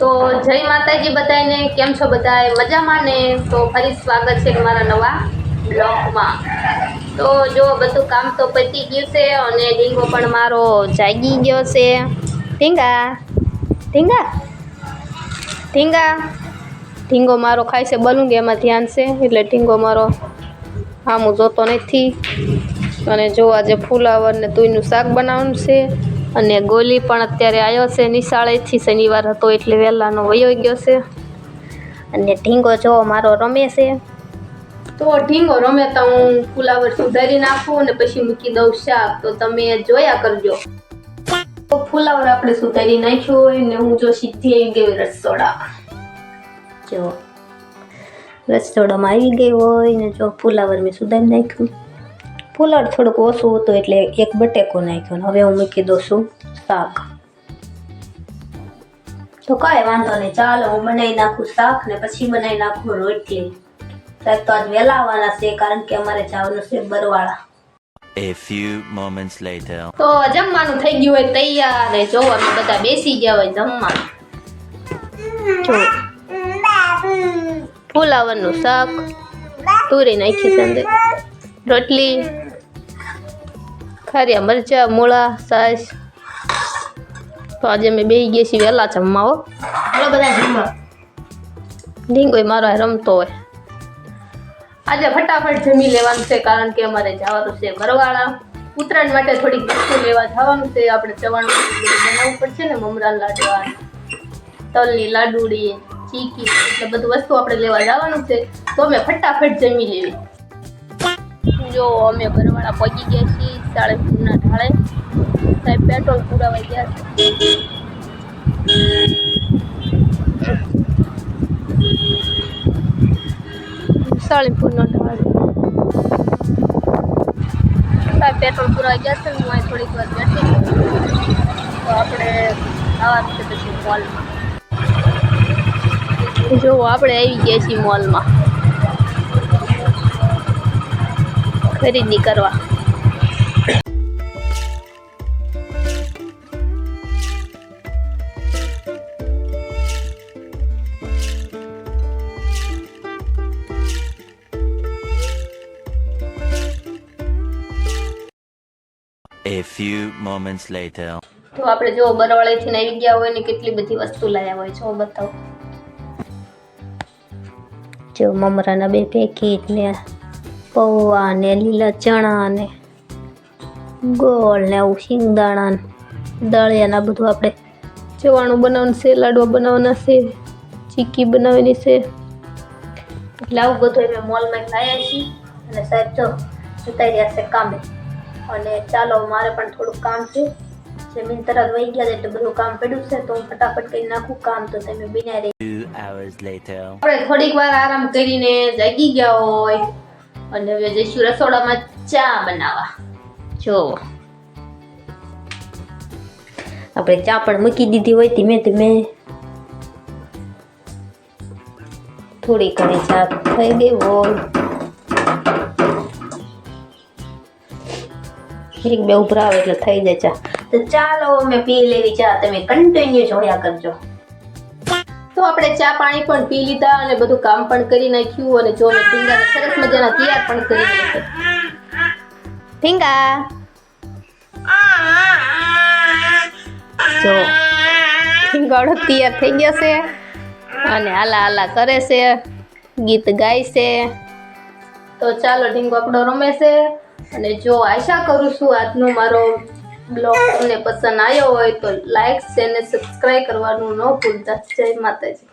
તો જય માતાજી બધાને કેમ છો બધાએ મજામાં ને? તો ફરી સ્વાગત છે મારા નવા બ્લોગમાં. તો જો, બધું કામ તો પતી ગયું છે અને ઢીંગો પણ મારો જાગી ગયો છે. ઢીંગા ઢીંગા ઢીંગા ઢીંગો મારો ખાય છે બલૂંગ એમાં ધ્યાન છે? એટલે ઢીંગો મારો હા હું જોતો નથી. અને જો આજે ફુલાવર ને તુંયનું શાક બનાવવાનું છે. અને ગોલી પણ અત્યારે આવ્યો છે. નિશાળેથી શનિવાર હતો એટલે વહેલાનો વયો ગયો છે. અને ઢીંગો જો મારો રમે છે. તો ઢીંગો રમે તો હું ફુલાવર સુધારી નાખું અને પછી મૂકી દઉં શાક. તો તમે જોયા કરજો. તો ફુલાવર આપણે સુધારી નાખ્યું હોય ને હું જો સીધી આવી ગઈ રસોડા. જો રસોડામાં આવી ગઈ હોય ને જો ફુલાવર મેં સુધારી નાખ્યું. ફુલાવર થોડુંક ઓછું હતું એટલે એક બટેકો નાખ્યો હવે હું મૂકી દઉં છું શાક. તો કાંઈ વાંધો નહીં. ચાલો હું બનાવી નાખું શાક ને પછી બનાવી નાખું રોટલી. સાહેબ તો આજ વહેલા આવવાના છે કારણ કે અમારે જવાનું છે Barwala. A few moments later. તો જમવાનું થઈ ગયું હોય તૈયાર ને જો અમે બધા બેસી ગયા હોય જમવાનું જો. ફુલાવરનું શાક. તુરી નાખી છે અંદર. રોટલી. ખારિયા મરચા મૂળા સાસ. તો આજે અમે બેસી ગયા છીએ વહેલા જમવા હો. બધા જમવા. ઢીંગોય મારો રમતો હોય. આજે ફટાફટ જમી લેવાનું છે કારણ કે અમારે જવાનું છે ઘરવાળા. ઉત્તરાયણ માટે થોડીક વસ્તુ લેવા જવાનું છે આપણે ચવાણું બનાવવું પડશે ને મમરાન લાડવા તલની લાડુડી ચીકી એટલે બધું વસ્તુ આપણે લેવા જવાનું છે. તો અમે ફટાફટ જમી લેવી. જો અમે ઘરવાળા પહોંચી ગયા છીએ સાળંગપુરના ઢાળે. સાહેબ પેટ્રોલ પુરાવા ગયા છે. સાળીપુરનો ઢાળ. સાહેબ પેટ્રોલ પુરાવા ગયા છે. હું અહીં થોડીક વાર બેઠી તો આપણે આવવાનું છે પછી મોલમાં. જો આપણે આવી ગયા છીએ મોલમાં. ખરીદી કરવા A few moments later. તો આપણે જો બરવાળેથી આવી ગયા હોય ને કેટલી બધી વસ્તુ લાવ્યા હોય જો બતાવો જો મમરાના બે પેકેટ ને પૌવા ને લીલા ચણા ને ગોળ ને આવું શિંગદાણા ને દળિયાના બધું આપણે ચવાણું બનાવવાનું છે લાડવા બનાવવાના છે ચીકી બનાવવાની છે. એટલે આવું બધું અમે મોલમાં લાવ્યા છીએ. અને સાહેબ જો જતા રહ્યા છે કામે. અને ચાલો મારે પણ થોડુંક કામ છે. જમીન તરત વહી ગયા છે એટલે બધું કામ પડ્યું છે. તો હું ફટાફટ કરી નાખું કામ. તો તમે બિના રહી. આપણે થોડીક વાર આરામ કરીને જાગી ગયા હોય. અને હવે જઈશું રસોડામાં ચા બનાવવા. જો આપણે ચા પણ મૂકી દીધી હોય ધીમે ધીમે. થોડી ઘણી ચા થઈ ગઈ હોય. એક બે ઉભરા આવે એટલે થઈ જાય ચા. તો ચાલો, અમે પી લેવી ચા. તમે કન્ટિન્યુ જોયા કરજો. તો આપણે ચા પાણી પણ પી લીધા અને બધું કામ પણ કરી નાખ્યું અને જો મેં ઢીંગાને સરસ મજાના તૈયાર પણ કરી નાખ્યા. ઢીંગા જો ઢીંગાડો તૈયાર થઈ ગયો છે અને આલા હાલા કરે છે, ગીત ગાય છે. તો ચાલો ઢીંગો આપણો રમે છે અને જો આશા કરું છું આજનો મારો બ્લોગ તમને પસંદ આવ્યો હોય તો લાઈક છે અને સબસ્ક્રાઈબ કરવાનું ન ભૂલતા. જય માતાજી.